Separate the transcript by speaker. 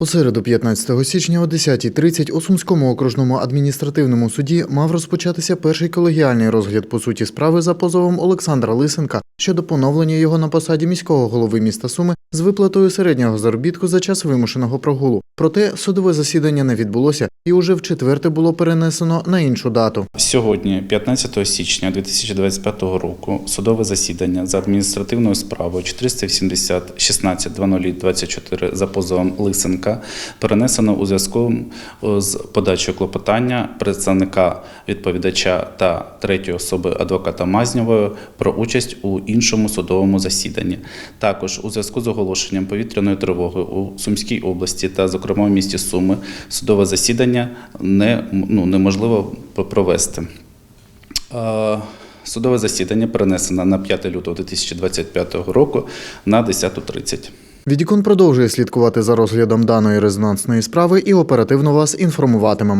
Speaker 1: У середу, 15 січня о 10.30 у Сумському окружному адміністративному суді мав розпочатися перший колегіальний розгляд по суті справи за позовом Олександра Лисенка щодо поновлення його на посаді міського голови міста Суми з виплатою середнього заробітку за час вимушеного прогулу. Проте судове засідання не відбулося і уже в четверте було перенесено на іншу дату.
Speaker 2: Сьогодні, 15 січня 2025 року, судове засідання за адміністративною справою 480 16 24 за позовом Лисенка перенесено у зв'язку з подачею клопотання представника відповідача та третьої особи адвоката Мазнєвої про участь у іншому судовому засіданні. Також у зв'язку з оголошенням повітряної тривоги у Сумській області та, зокрема, в місті Суми, судове засідання не, ну, неможливо провести. Е, Судове засідання перенесено на 5 лютого 2025 року на 10.30.
Speaker 1: Відікон продовжує слідкувати за розглядом даної резонансної справи і оперативно вас інформуватимемо.